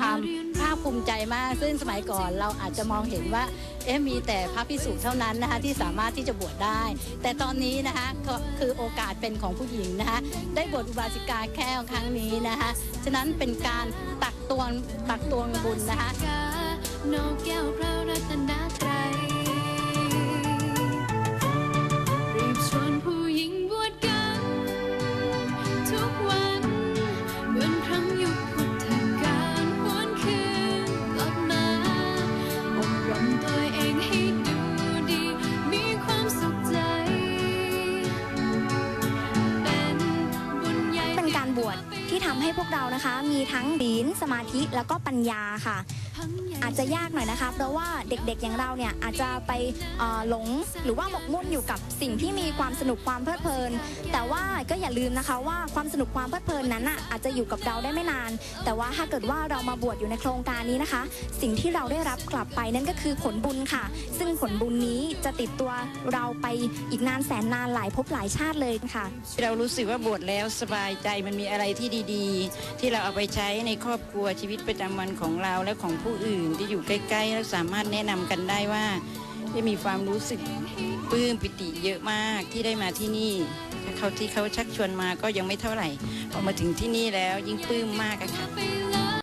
ความภาคภูมิใจมาก ซึ่งสมัยก่อนเราอาจจะมองเห็นว่าเอ๊ะมีแต่พระพิสุเท่านั้นนะคะที่สามารถที่จะบวชได้ แต่ตอนนี้นะคะก็คือโอกาสเป็นของผู้หญิงนะคะได้บวชอุบาสิกาแค่ครั้งนี้นะคะฉะนั้นเป็นการตักตวงตักตวงบุญนะคะนกแก้วพระรัตนตรัย ที่ทำให้พวกเรานะคะ มีทั้งศีลสมาธิแล้วก็ปัญญาค่ะ อาจจะยากหน่อยนะคะ เพราะว่าเด็กๆอย่างเราเนี่ยอาจจะไปหลงหรือว่าหมกมุ่นอยู่กับสิ่งที่มีความสนุกความเพลิดเพลิน แต่ว่าก็อย่าลืมนะคะว่าความสนุกความเพลิดเพลินนั้นน่ะอาจจะอยู่กับเราได้ไม่นาน แต่ว่าถ้าเกิดว่าเรามาบวชอยู่ในโครงการนี้นะคะ สิ่งที่เราได้รับกลับไปนั่นก็คือผลบุญค่ะ ซึ่งผลบุญนี้จะติดตัวเราไปอีกนานแสนนานหลายภพหลายชาติเลยค่ะ เรารู้สึกว่าบวชแล้วสบายใจมันมีอะไรที่ดี ๆ ที่เราเอาไปใช้ในครอบครัวชีวิตประจำวันของเราและของผู้อื่นที่อยู่ใกล้ๆแล้วสามารถแนะนำกันได้ว่าได้มีความรู้สึกปลื้มปิติเยอะมากที่ได้มาที่นี่เขาที่เขาชักชวนมาก็ยังไม่เท่าไหร่พอมาถึงที่นี่แล้วยิ่งปลื้มมากอะค่ะ